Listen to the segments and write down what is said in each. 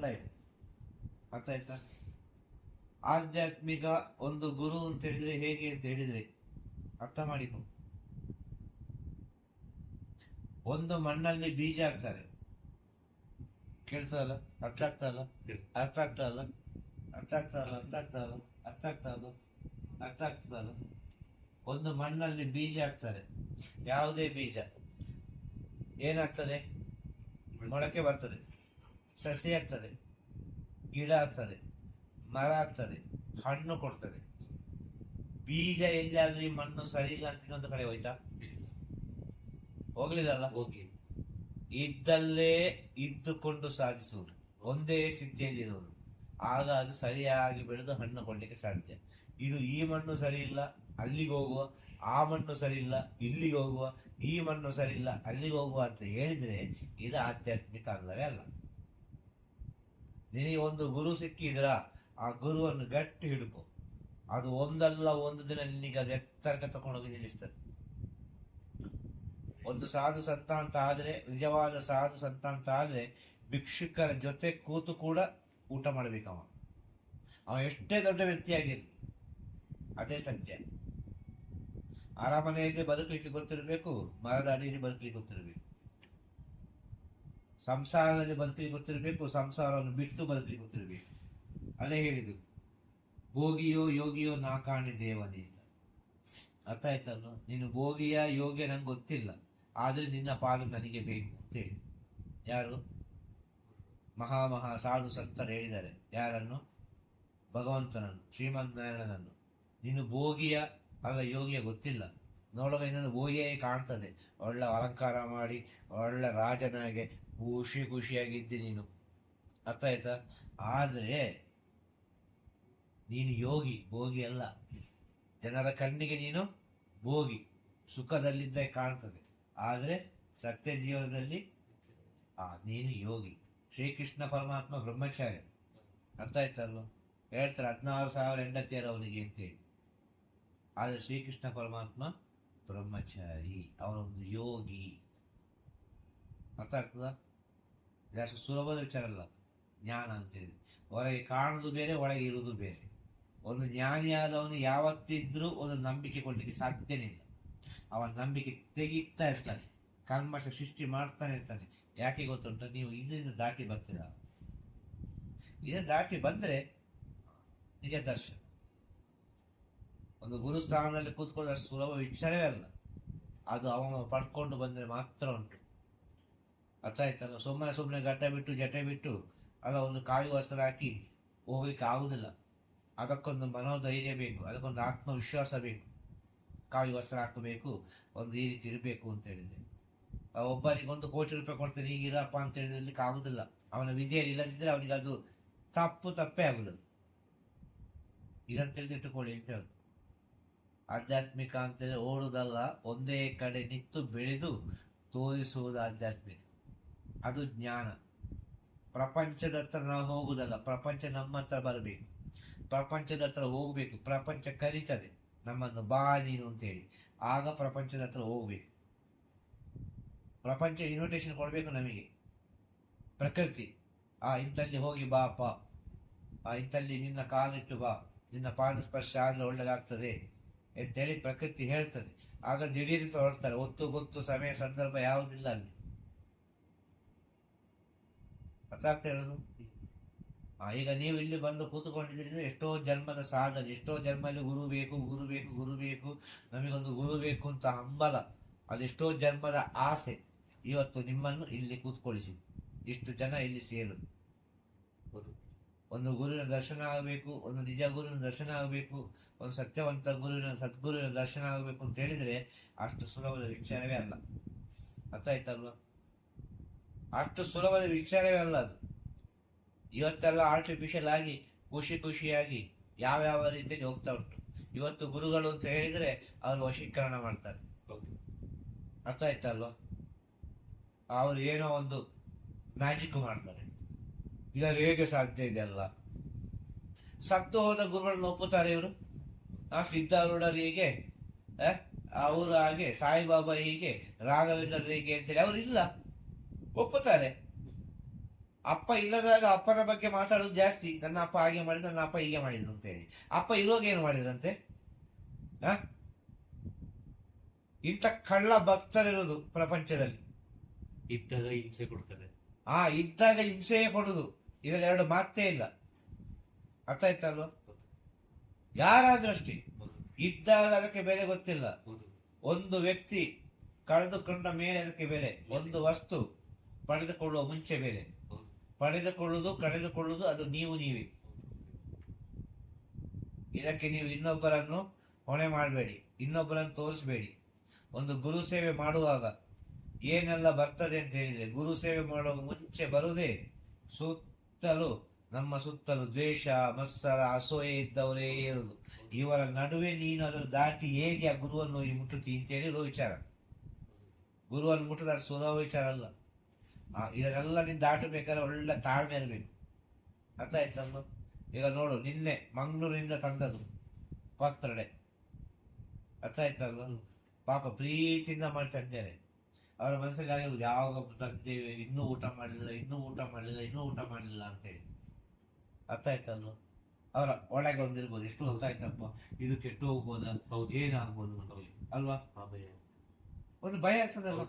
ಎಲ್ಲ ಇದೆ ಅರ್ಥ ಆಯ್ತಾ ಆಧ್ಯಾತ್ಮಿಕ ಒಂದು ಗುರು ಅಂತ ಹೇಳಿದ್ರೆ ಹೇಗೆ ಅಂತ ಹೇಳಿದ್ರೆ ಅರ್ಥ ಮಾಡಿಕೊ. ಒಂದು ಮಣ್ಣಲ್ಲಿ ಬೀಜ ಹಾಕ್ತಾರೆ. ಕೇಳ್ತಾರಲ್ಲ ಅರ್ಥ ಆಗ್ತದಲ್ಲ ಅರ್ಥ ಆಗ್ತದಲ್ಲ ಅರ್ಥ ಆಗ್ತದಲ್ಲ ಅರ್ಥ ಆಗ್ತದಲ್ಲ ಅರ್ಥ ಆಗ್ತದಲ್ಲ ಅರ್ಥ ಆಗ್ತದಲ್ಲ ಒಂದು ಮಣ್ಣಲ್ಲಿ ಬೀಜ ಹಾಕ್ತಾರೆ. ಯಾವುದೇ ಬೀಜ. ಏನಾಗ್ತದೆ? ಮೊಳಕೆ ಬರ್ತದೆ. ಸಸಿ ಆಗ್ತದೆ ಗಿಡ ಆಗ್ತದೆ ಮರ ಆಗ್ತದೆ ಹಣ್ಣು ಕೊಡ್ತದೆ. ಬೀಜ ಎಲ್ಲಾದ್ರೂ ಈ ಮಣ್ಣು ಸರಿ ಇಲ್ಲ ಅಂತ ಇನ್ನೊಂದು ಕಡೆ ಹೋಯ್ತಾ? ಹೋಗ್ಲಿಲ್ಲಲ್ಲ? ಹೋಗಿ ಇದ್ದಲ್ಲೇ ಇದ್ದುಕೊಂಡು ಸಾಧಿಸುವುದು ಒಂದೇ ಸ್ಥಿತಿಯಲ್ಲಿರುವುದು. ಆಗ ಅದು ಸರಿಯಾಗಿ ಬೆಳೆದು ಹಣ್ಣು ಕೊಡ್ಲಿಕ್ಕೆ ಸಾಧ್ಯ. ಇದು ಈ ಮಣ್ಣು ಸರಿ ಇಲ್ಲ ಅಲ್ಲಿಗೆ ಹೋಗುವ ಆ ಮಣ್ಣು ಸರಿ ಇಲ್ಲ ಇಲ್ಲಿಗೆ ಹೋಗುವ ಈ ಮಣ್ಣು ಸರಿ ಇಲ್ಲ ಅಲ್ಲಿಗೆ ಹೋಗುವ ಅಂತ ಹೇಳಿದ್ರೆ ಇದು ಆಧ್ಯಾತ್ಮಿಕ ಅಲ್ಲವೇ ಅಲ್ಲ. ನಿನಗೆ ಒಂದು ಗುರು ಸಿಕ್ಕಿದ್ರ, ಆ ಗುರುವನ್ನು ಗಟ್ಟಿ ಹಿಡ್ಕೊ. ಅದು ಒಂದಲ್ಲ, ಒಂದು ದಿನ ನಿನಗೆ ಅದು ಎತ್ತರಕ್ಕೆ ತಗೊಂಡೋಗಿ ನಿಲ್ಲಿಸ್ತದೆ. ಒಂದು ಸಾಧು ಸಂತ ಅಂತ ಆದರೆ, ನಿಜವಾದ ಸಾಧು ಸಂತ ಅಂತ ಆದರೆ ಭಿಕ್ಷುಕರ ಜೊತೆ ಕೂತು ಕೂಡ ಊಟ ಮಾಡಬೇಕವ ಅವ. ಎಷ್ಟೇ ದೊಡ್ಡ ವ್ಯಕ್ತಿಯಾಗಿರಲಿ ಅದೇ ಸತ್ಯ ಅರಮನೆಯಲ್ಲಿ ಬದುಕಲಿಕ್ಕೆ ಗೊತ್ತಿರಬೇಕು, ಮರದ ಅಡಿಯಲ್ಲಿ ಬದುಕಲಿಕ್ಕೆ ಗೊತ್ತಿರಬೇಕು. ಸಂಸಾರದಲ್ಲಿ ಬದುಕಲಿಕ್ಕೆ ಗೊತ್ತಿರಬೇಕು, ಸಂಸಾರವನ್ನು ಬಿಟ್ಟು ಬದುಕಲಿಕ್ಕೆ ಗೊತ್ತಿರಬೇಕು. ಅದೇ ಹೇಳಿದ್ದು, ಭೋಗಿಯೋ ಯೋಗಿಯೋ ನಾ ಕಾಣಿ ದೇವನೇ ಅರ್ಥ ಆಯ್ತಲ್ಲ ನೀನು ಭೋಗಿಯ ಯೋಗ್ಯ ನಂಗೆ ಗೊತ್ತಿಲ್ಲ, ಆದರೆ ನಿನ್ನ ಪಾಲು ನನಗೆ ಬೇಕು ಅಂತೇಳಿ ಯಾರು? ಮಹಾ ಮಹಾ ಸಾಧು ಸಂತರು ಹೇಳಿದ್ದಾರೆ. ಯಾರನ್ನು? ಭಗವಂತನನ್ನು, ಶ್ರೀಮನ್ನಾರಾಯಣನನ್ನು. ನೀನು ಭೋಗಿಯ, ಅಲ್ಲ ಯೋಗಿಯ ಗೊತ್ತಿಲ್ಲ. ನೋಡುವಾಗ ಇನ್ನೊಂದು ಭೋಗಿಯೇ ಕಾಣ್ತದೆ. ಒಳ್ಳೆ ಅಲಂಕಾರ ಮಾಡಿ, ಒಳ್ಳೆ ರಾಜನಾಗೆ ಖುಷಿ ಖುಷಿಯಾಗಿದ್ದಿ ನೀನು. ಅರ್ಥ ಆಯ್ತಾ? ಆದರೆ ನೀನು ಯೋಗಿ, ಭೋಗಿ ಅಲ್ಲ. ಜನರ ಕಣ್ಣಿಗೆ ನೀನು ಭೋಗಿ. ಸುಖದಲ್ಲಿದ್ದ ಕಾಣ್ತದೆ. ಆದರೆ ಸತ್ಯ ಜೀವನದಲ್ಲಿ, ಆ, ನೀನು ಯೋಗಿ. ಶ್ರೀಕೃಷ್ಣ ಪರಮಾತ್ಮ ಬ್ರಹ್ಮಚಾರ್ಯ ಅರ್ಥ ಆಯ್ತಲ್ವ ಹೇಳ್ತಾರೆ ಹದಿನಾರು ಸಾವಿರ ಹೆಂಡತಿಯರು ಅವನಿಗೆ ಅಂತೇಳಿ. ಆದರೆ ಶ್ರೀಕೃಷ್ಣ ಪರಮಾತ್ಮ ಬ್ರಹ್ಮಚಾರಿ, ಅವನೊಂದು ಯೋಗಿ. ಅರ್ಥ ಆಗ್ತದ? ಜಾಸ್ತಿ ಸುಲಭದ ವಿಚಾರ ಅಲ್ಲ ಜ್ಞಾನ ಅಂತೇಳಿ. ಹೊರಗೆ ಕಾಣೋದು ಬೇರೆ, ಒಳಗೆ ಇರುವುದು ಬೇರೆ. ಒಂದು ಜ್ಞಾನಿಯಾದವನು ಯಾವತ್ತಿದ್ರೂ ಒಂದು ನಂಬಿಕೆ ಕೊಡಲಿಕ್ಕೆ ಸಾಧ್ಯನೇ ಇಲ್ಲ. ಅವನ ನಂಬಿಕೆ ತೆಗೀತಾ ಇರ್ತಾನೆ. ಕಲ್ಮಶ ಸೃಷ್ಟಿ ಮಾಡ್ತಾನೆ ಇರ್ತಾನೆ. ಯಾಕೆ ಗೊತ್ತುಂಟು? ನೀವು ಇದರಿಂದ ದಾಟಿ ಬರ್ತೀರ? ಇದನ್ನು ದಾಟಿ ಬಂದರೆ ನಿಜ ದರ್ಶನ ಒಂದು ಗುರುಸ್ಥಾನದಲ್ಲಿ ಸ್ಥಾನದಲ್ಲಿ ಅಷ್ಟು ಸುಲಭ ವಿಚಾರವೇ ಅಲ್ಲ. ಅದು ಅವನು ಪಡ್ಕೊಂಡು ಬಂದರೆ ಮಾತ್ರ ಉಂಟು. ಅರ್ಥ ಆಯ್ತಲ್ಲ ಸುಮ್ಮನೆ ಸುಮ್ಮನೆ ಗಡ್ಡ ಬಿಟ್ಟು ಜಟೆ ಬಿಟ್ಟು, ಅಲ್ಲ ಒಂದು ಕಾಯಿ ವಸ್ತ್ರ ಹಾಕಿ ಹೋಗ್ಲಿಕ್ಕೆ ಆಗುದಿಲ್ಲ. ಅದಕ್ಕೊಂದು ಮನೋಧೈರ್ಯ ಬೇಕು, ಅದಕ್ಕೊಂದು ಆತ್ಮವಿಶ್ವಾಸ ಬೇಕು. ಕಾಯಿ ವಸ್ತ್ರ ಹಾಕಬೇಕು, ಒಂದು ಈ ರೀತಿ ಇರಬೇಕು ಅಂತ ಹೇಳಿದ್ರೆ. ಒಂದು ಕೋಟಿ ರೂಪಾಯಿ ಕೊಡ್ತೇನೆ ಹೀಗಿರಪ್ಪ ಅಂತ ಹೇಳಿದಲಿಕ್ಕೆ ಆಗುದಿಲ್ಲ. ಅವನ ವಿಧಿಯಲ್ಲಿ ಇಲ್ಲದಿದ್ದರೆ ಅವನಿಗೆ ಅದು ತಪ್ಪು ತಪ್ಪೇ ಆಗುದಿಲ್ಲ ಇದನ್ನು ತಿಳಿದಿಟ್ಟುಕೊಳ್ಳಿ ಅಂತ ಆಧ್ಯಾತ್ಮಿಕ ಅಂತೇಳಿ ಓಡುದಲ್ಲ, ಒಂದೇ ಕಡೆ ನಿಂತು ಬೆಳೆದು ತೋರಿಸುವುದು ಆಧ್ಯಾತ್ಮಿಕ. ಅದು ಜ್ಞಾನ ಪ್ರಪಂಚದ ಹತ್ರ ನಾವು ಹೋಗುದಲ್ಲ, ಪ್ರಪಂಚ ನಮ್ಮ ಹತ್ರ ಬರಬೇಕು. ಪ್ರಪಂಚದ ಹತ್ರ ಹೋಗ್ಬೇಕು, ಪ್ರಪಂಚ ಕರೀತದೆ ನಮ್ಮನ್ನು ಬಾ ನೀನು ಅಂತೇಳಿ. ಆಗ ಪ್ರಪಂಚದ ಹತ್ರ ಹೋಗ್ಬೇಕು. ಪ್ರಪಂಚ ಇನ್ವಿಟೇಷನ್ ಕೊಡಬೇಕು ನಮಗೆ. ಪ್ರಕೃತಿ, ಆ ಇಂಥಲ್ಲಿ ಹೋಗಿ ಬಾ ಅಪ್ಪ. ಆ ಇಂಥಲ್ಲಿ ನಿನ್ನ ಕಾಲಿಟ್ಟು ಬಾ. ನಿನ್ನ ಪಾದ ಸ್ಪರ್ಶ ಆದರೆ ಒಳ್ಳೆದಾಗ್ತದೆ ಅಂತೇಳಿ ಪ್ರಕೃತಿ ಹೇಳ್ತದೆ. ಆಗ ದಿಢೀರ್ ಹೊರಡ್ತಾರೆ. ಒತ್ತು ಗೊತ್ತು, ಸಮಯ, ಸಂದರ್ಭ ಯಾವುದಿಲ್ಲ ಅಲ್ಲಿ. ಅರ್ಥ ಆಗ್ತಾ ಹೇಳೋದು ಈಗ ನೀವು ಇಲ್ಲಿ ಬಂದು ಕೂತ್ಕೊಂಡಿದ್ರಿಂದ ಎಷ್ಟೋ ಜನ್ಮದ ಸಾಧನೆ ಎಷ್ಟೋ ಜನ್ಮದಲ್ಲಿ ಗುರು ಬೇಕು ಗುರು ಬೇಕು ಗುರು ಬೇಕು ನಮಗೊಂದು ಗುರು ಬೇಕು ಅಂತ ಹಂಬಲ. ಅದೆಷ್ಟೋ ಜನ್ಮದ ಆಸೆ. ಇವತ್ತು ನಿಮ್ಮನ್ನು ಇಲ್ಲಿ ಕೂತ್ಕೊಳಿಸಿ ಇಷ್ಟು ಜನ ಇಲ್ಲಿ ಸೇರು ಒಂದು ಗುರುವಿನ ದರ್ಶನ ಆಗಬೇಕು ಒಂದು ನಿಜ ಗುರುವಿನ ದರ್ಶನ ಆಗಬೇಕು ಒಂದು ಸತ್ಯವಂತ ಗುರುವಿನ ಸದ್ಗುರುವಿನ ದರ್ಶನ ಆಗಬೇಕು ಅಂತ ಹೇಳಿದರೆ ಅಷ್ಟು ಸುಲಭದ ವಿಚಾರವೇ ಅಲ್ಲ. ಅರ್ಥ ಆಯ್ತಲ್ವ ಅಷ್ಟು ಸುಲಭದ ವಿಚಾರವೇ ಅಲ್ಲ ಅದು. ಇವತ್ತೆಲ್ಲ ಆರ್ಟಿಫಿಷಿಯಲ್ ಆಗಿ ಖುಷಿ ಖುಷಿಯಾಗಿ ಯಾವ್ಯಾವ ರೀತಿಯಲ್ಲಿ ಹೋಗ್ತಾ ಉಂಟು. ಇವತ್ತು ಗುರುಗಳು ಅಂತ ಹೇಳಿದ್ರೆ ಅವರು ವಶೀಕರಣ ಮಾಡ್ತಾರೆ. ಅರ್ಥ ಆಯ್ತಲ್ವ? ಅವರು ಏನೋ ಒಂದು ಮ್ಯಾಜಿಕ್ ಮಾಡ್ತಾರೆ. ಇದರ ಹೇಗೆ ಸಾಧ್ಯ ಇದೆಲ್ಲ ಸತ್ತು ಹೋದ ಗುರುಗಳನ್ನ ಒಪ್ಪುತ್ತಾರೆ ಇವರು. ಆ ಸಿದ್ಧಾರೂಢರು ಹೀಗೆ ಅವರು ಹಾಗೆ ಸಾಯಿಬಾಬಾ ಹೀಗೆ ರಾಘವೇಂದ್ರ ಹೀಗೆ ಅಂತೇಳಿ ಅವರು ಇಲ್ಲ. ಒಪ್ಪುತ್ತಾರೆ. ಅಪ್ಪ ಇಲ್ಲದಾಗ ಅಪ್ಪನ ಬಗ್ಗೆ ಮಾತಾಡೋದು ಜಾಸ್ತಿ. ನನ್ನ ಅಪ್ಪ ಹಾಗೆ ಮಾಡಿದ ನನ್ನ ಅಪ್ಪ ಹೀಗೆ ಮಾಡಿದ್ರು ಅಂತ ಹೇಳಿ ಅಪ್ಪ ಇರುವಾಗ ಏನು ಮಾಡಿದ್ರಂತೆ? ಇಂಥ ಕಳ್ಳ ಭಕ್ತರಿರೋದು ಪ್ರಪಂಚದಲ್ಲಿ. ಇದ್ದಾಗ ಹಿಂಸೆ ಕೊಡ್ತಾರೆ. ಆ ಇದ್ದಾಗ ಹಿಂಸೆಯೇ ಕೊಡುದು. ಇದರಲ್ಲಿ ಎರಡು ಮಾತೇ ಇಲ್ಲ. ಅರ್ಥ ಆಯ್ತಲ್ವ ಯಾರಾದ್ರೂ ಅಷ್ಟೇ. ಇದ್ದಾಗ ಅದಕ್ಕೆ ಬೆಲೆ ಗೊತ್ತಿಲ್ಲ. ಒಂದು ವ್ಯಕ್ತಿ ಕಳೆದುಕೊಂಡ ಮೇಲೆ ಅದಕ್ಕೆ ಬೆಲೆ. ಒಂದು ವಸ್ತು. ಪಡೆದುಕೊಳ್ಳುವ ಮುಂಚೆ ಬೇರೆ. ಪಡೆದುಕೊಳ್ಳುವುದು, ಕಳೆದುಕೊಳ್ಳುವುದು, ಅದು ನೀವು, ನೀವೇ. ಇದಕ್ಕೆ ನೀವು ಇನ್ನೊಬ್ಬರನ್ನು ಹೊಣೆ ಮಾಡಬೇಡಿ, ಇನ್ನೊಬ್ಬರನ್ನು ತೋರಿಸಬೇಡಿ. ಒಂದು ಗುರು ಸೇವೆ ಮಾಡುವಾಗ ಏನೆಲ್ಲ ಬರ್ತದೆ ಅಂತ ಹೇಳಿದ್ರೆ, ಗುರು ಸೇವೆ ಮಾಡುವಾಗ ಮುಂಚೆ ಬರುವುದೇ ಸುತ್ತಲೂ, ನಮ್ಮ ಸುತ್ತಲೂ ದ್ವೇಷ, ಮತ್ಸರ, ಅಸೂಯೆ ಇದ್ದವರೇ ಇರುವುದು. ಇವರ ನಡುವೆ ನೀನು ಅದನ್ನು ದಾಟಿ ಹೇಗೆ ಆ ಗುರುವನ್ನು ಮುಟ್ಟುತ್ತಿ ಅಂತ ಇರೋ ವಿಚಾರ. ಗುರುವನ್ನು ಮುಟ್ಟದ ಸುಲಭ ವಿಚಾರ ಅಲ್ಲ. ಇದನ್ನೆಲ್ಲ ನೀನು ದಾಟಬೇಕಾದ್ರೆ ಒಳ್ಳೆ ತಾಳ್ಮೆ ಇರಬೇಕು. ಅರ್ಥ ಆಯ್ತಮ್ಮ ಈಗ ನೋಡು ನಿನ್ನೆ ಮಂಗಳೂರಿನಿಂದ ತಂದದು ಪಾತ್ರಡೆ ಅರ್ಥ ಆಯ್ತಲ್ವ ಪಾಪ ಪ್ರೀತಿಯಿಂದ ಮಾಡಿ ತಂದೇನೆ ಅವರ ಮನಸ್ಸಿಗೆ ಯಾವಾಗ ತಂದೇವೆ ಇನ್ನೂ ಊಟ ಮಾಡಲಿಲ್ಲ ಇನ್ನೂ ಊಟ ಮಾಡಲಿಲ್ಲ ಇನ್ನೂ ಊಟ ಮಾಡಲಿಲ್ಲ ಅಂತೇಳಿ ಅರ್ಥ ಆಯ್ತಲ್ವ ಅವರ ಒಳಗೆ ಒಂದಿರ್ಬೋದು. ಎಷ್ಟು ಆಯ್ತಪ್ಪ ಇದು ಕೆಟ್ಟು ಹೋಗ್ಬೋದಾ? ಹೌದು. ಏನಾಗ್ಬೋದು. ಅಲ್ವಾ? ಒಂದು ಭಯ ಆಗ್ತದಲ್ಲ.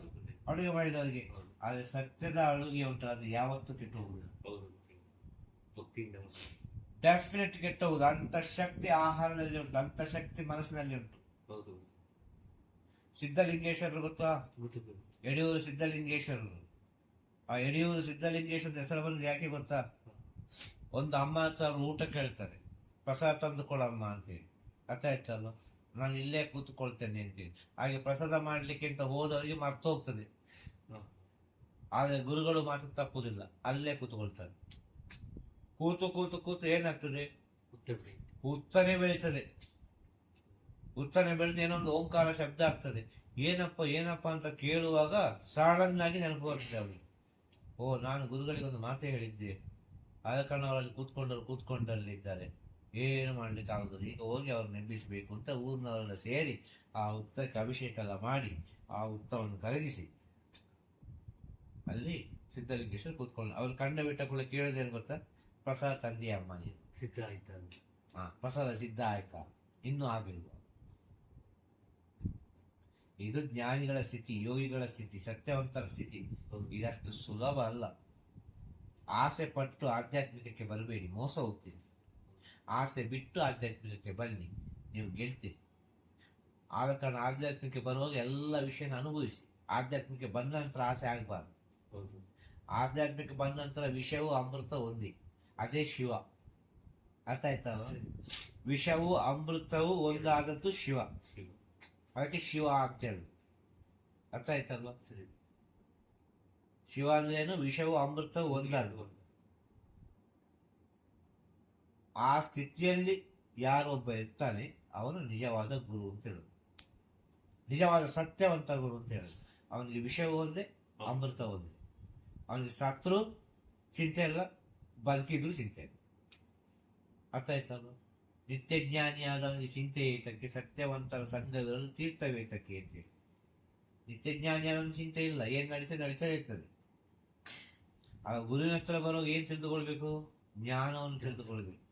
ಅಡುಗೆ ಮಾಡಿದವರಿಗೆ. ಹೌದು. ಆದ್ರೆ ಸತ್ಯದ ಅಳುಗೆ ಉಂಟು ಅದು ಯಾವತ್ತೂ ಕೆಟ್ಟು ಹೋಗುದಿಲ್ಲ. ಡೆಫಿನೆಟ್ ಕೆಟ್ಟ ಹೋಗುದು ಅಂತ ಶಕ್ತಿ ಆಹಾರದಲ್ಲಿ ಉಂಟು ಅಂತ ಶಕ್ತಿ ಮನಸ್ಸಿನಲ್ಲಿ ಉಂಟು. ಹೌದು. ಸಿದ್ಧಲಿಂಗೇಶ್ವರರು ಗೊತ್ತಾ. ಯಡಿಯೂರು ಸಿದ್ಧಲಿಂಗೇಶ್ವರರು. ಆ ಯಡಿಯೂರು ಸಿದ್ಧಲಿಂಗೇಶ್ವರ ಹೆಸರು ಬಂದು ಯಾಕೆ ಗೊತ್ತಾ? ಒಂದು ಅಮ್ಮ ಹತ್ರ ಅವ್ರು ಊಟ ಕೇಳ್ತಾರೆ. ಪ್ರಸಾದ ತಂದು ಕೊಡಮ್ಮ ಅಂತೇಳಿ. ಅರ್ಥ ಆಯ್ತಲ್ಲ ನಾನು ಇಲ್ಲೇ ಕೂತ್ಕೊಳ್ತೇನೆ ಅಂತೇಳಿ. ಹಾಗೆ ಪ್ರಸಾದ ಮಾಡ್ಲಿಕ್ಕೆ ಅಂತ ಹೋದವರಿಗೆ ಮರ್ತು ಹೋಗ್ತದೆ ಹಾ. ಆದ್ರೆ ಗುರುಗಳು ಮಾತ್ರ ತಪ್ಪುದಿಲ್ಲ. ಅಲ್ಲೇ ಕೂತ್ಕೊಳ್ತಾರೆ. ಕೂತು ಕೂತು ಕೂತು ಏನಾಗ್ತದೆ. ಉತ್ತನೆ ಬೆಳೀತದೆ. ಉತ್ತನೆ ಬೆಳೆದು ಏನೋ ಒಂದು ಓಂಕಾರ ಶಬ್ದ ಆಗ್ತದೆ. ಏನಪ್ಪ ಏನಪ್ಪ ಅಂತ ಕೇಳುವಾಗ ಸಡನ್ ಆಗಿ ನೆನಪು ಬರ್ತದೆ ಅವರು ಓ ನಾನು ಗುರುಗಳಿಗೆ ಒಂದು ಮಾತೇ ಹೇಳಿದ್ದೆ. ಆದ ಕಾರಣ ಅವರಲ್ಲಿ ಕೂತ್ಕೊಂಡರು ಕೂತ್ಕೊಂಡಲ್ಲಿದ್ದಾರೆ ಏನು ಮಾಡ್ಲಿಕ್ಕೆ ಆಗುದಿಲ್ಲ. ಈಗ ಹೋಗಿ ಅವ್ರನ್ನ ಎಬ್ಬಿಸಬೇಕು ಅಂತ ಊರಿನವರೆಲ್ಲ ಸೇರಿ ಆ ಉತ್ತಕ್ಕೆ ಅಭಿಷೇಕ ಎಲ್ಲ ಮಾಡಿ ಆ ಉತ್ತವನ್ನು ಕರಗಿಸಿ ಅಲ್ಲಿ ಸಿದ್ಧಲಿಂಗೇಶ್ವರ ಕೂತ್ಕೊಂಡು ಅವ್ರು ಕಂಡ ಬಿಟ್ಟ ಕೂಡ ಕೇಳಿದೇನು ಗೊತ್ತಾ? ಪ್ರಸಾದ ತಂದಿ ಅಮ್ಮ ನೀನು ಸಿದ್ಧ ಆಯ್ತಾ ಹಾ ಪ್ರಸಾದ ಸಿದ್ಧ ಆಯ್ತಾ? ಇನ್ನೂ ಆಗಿಲ್ವ? ಇದು ಜ್ಞಾನಿಗಳ ಸ್ಥಿತಿ ಯೋಗಿಗಳ ಸ್ಥಿತಿ ಸತ್ಯವಂತರ ಸ್ಥಿತಿ. ಇದಷ್ಟು ಸುಲಭ ಅಲ್ಲ. ಆಸೆ ಪಟ್ಟು ಆಧ್ಯಾತ್ಮಿಕಕ್ಕೆ ಬರಬೇಡಿ ಮೋಸ ಹೋಗ್ತೀರಿ. ಆಸೆ ಬಿಟ್ಟು ಆಧ್ಯಾತ್ಮಿಕಕ್ಕೆ ಬನ್ನಿ ನೀವು ಗೆಲ್ತೀರಿ. ಆದ ಕಾರಣ ಆಧ್ಯಾತ್ಮಿಕಕ್ಕೆ ಬರುವಾಗ ಎಲ್ಲ ವಿಷಯನ ಅನುಭವಿಸಿ. ಆಧ್ಯಾತ್ಮಿಕಕ್ಕೆ ಬಂದ ನಂತರ ಆಸೆ ಆಗಬಾರ್ದು. ಹೌದು. ಆಧ್ಯಾತ್ಮಿಕ ಬಂದ ನಂತರ ವಿಷವೂ ಅಮೃತ ಒಂದೇ ಅದೇ ಶಿವ. ಅರ್ಥ ಆಯ್ತಲ್ಲ. ವಿಷವು ಅಮೃತವು ಒಂದಾದದ್ದು ಶಿವ. ಅದಕ್ಕೆ ಶಿವ ಅಂತ ಹೇಳಿ ಅರ್ಥ ಆಯ್ತಲ್ವಾ? ಶಿವ ಅಂದ್ರೆ ಏನು? ವಿಷವು ಅಮೃತವು ಒಂದಾದ ಆ ಸ್ಥಿತಿಯಲ್ಲಿ ಯಾರೊಬ್ಬ ಇರ್ತಾನೆ ಅವನು ನಿಜವಾದ ಗುರು ಅಂತ ಹೇಳುದು ನಿಜವಾದ ಸತ್ಯವಂತ ಗುರು ಅಂತ ಹೇಳುದು ಅವನಿಗೆ ವಿಷವು ಒಂದೇ ಅಮೃತ ಒಂದೇ. ಅವನಿಗೆ ಸತ್ರು, ಚಿಂತೆ ಇಲ್ಲ, ಬದುಕಿದ್ರು ಚಿಂತೆ ಇಲ್ಲ. ಅರ್ಥ ಆಯ್ತಲ್ವ ನಿತ್ಯ ಜ್ಞಾನಿಯಾದವನಿಗೆ ಚಿಂತೆ ಏತಕ್ಕೆ, ಸತ್ಯವಂತರ ಸಂಘಗಳು ತೀರ್ಥವೇತಕ್ಕೆ ಅಂತೇಳಿ ನಿತ್ಯ ಜ್ಞಾನಿಯಾದವನಿಗೆ ಚಿಂತೆ ಇಲ್ಲ, ಏನು ನಡೀತದೆ ನಡೀತಾ ಇರ್ತದೆ. ಆ ಗುರುವಿನ ಹತ್ರ ಬರೋ ಏನು ತಿಳಿದುಕೊಳ್ಬೇಕು? ಜ್ಞಾನವನ್ನು ತಿಳಿದುಕೊಳ್ಬೇಕು.